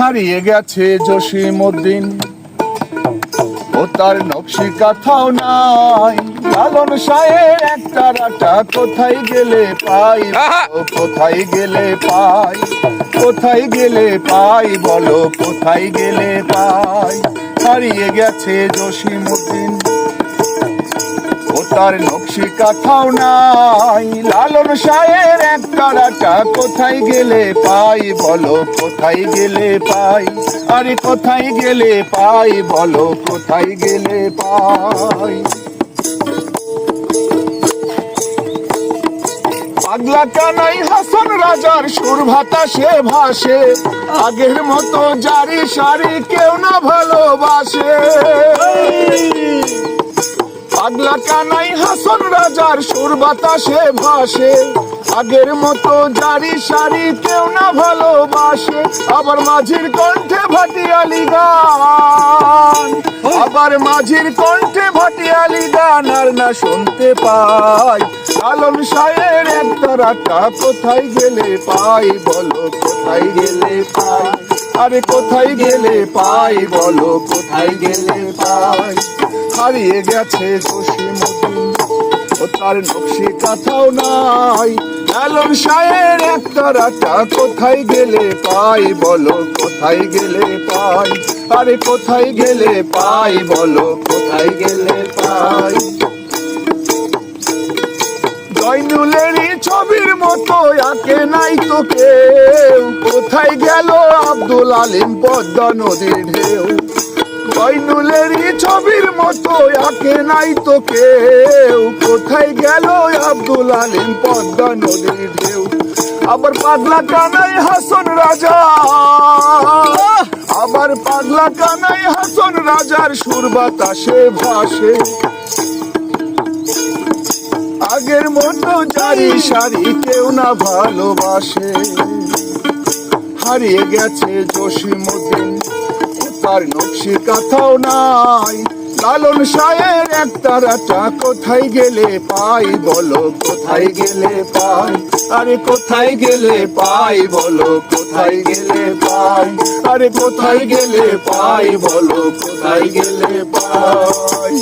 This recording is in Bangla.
হারিয়ে গেছে জসিমউদ্দিন। ও তার নকশি কাথাও নাই। লালন সাহের একটা রাটা কোথায় গেলে পাই! কোথায় গেলে পাই? কোথায় গেলে পাই বলো কোথায় গেলে পাই? হারিয়ে গেছে জসিমউদ্দিন। ও তার নকশি কাথাও নাই। লালন সাহের এক তারাটা কোথায় গেলে পাই বলো, কোথায় গেলে পাই? আরে কোথায় গেলে পাই বলো, কোথায় গেলে পাই? পাগলা কানাই হাসন রাজার সুর ভাতাসে ভাসে। আগের মতো জারি সারি কেউ না ভালোবাসে। পাগলা কানাই হাসন রাজার সুর বাতাসে ভাসে। আগের মতো জারি সারি কেউ না ভালোবাসে। আবার মাঝির কণ্ঠে ভাটিয়ালি গান। আবার মাঝির কণ্ঠে ভাটিয়ালি গান আর না শুনতে পাই। লালন সাহের এক তারাটা কোথায় গেলে পাই? বলো কোথায় গেলে পাই? আরে কোথায় গেলে পাই বলো, কোথায় গেলে পাই? হারিয়ে গেছে ও তার নকশি কথাও নাই। লালন সাহের এক তারাটা কোথায় গেলে পাই বলো, কোথায় গেলে পাই? আরে কোথায় গেলে পাই বলো, কোথায় গেলে পাই? জয়নুলেরই ছবির মতো আঁকে নাই তো কেউ। কোথায় গেল আব্দুল আলিম পদ্মা নদীর ঢেউ? জয়নুলেরই ছবির মতো আঁকে নাই তো কেউ। কোথায় গেল আব্দুল আলিম পদ্মা নদীর ঢেউ? আবার পাগলা কানাই হাসন রাজা। আবার পাগলা কানাই হাসন রাজার সুর বাতাসে ভাসে। আগের মতো জারি সারি কেউ না ভালোবাসে। হারিয়ে গেছে জসিমুদ্দিন তার নকশি কথাও নাই। লালন সাহের এক তারাটা কোথায় গেলে পাই বলো, কোথায় গেলে পাই? আরে কোথায় গেলে পাই বলো, কোথায় গেলে পাই? আরে কোথায় গেলে পাই বলো, কোথায় গেলে পাই?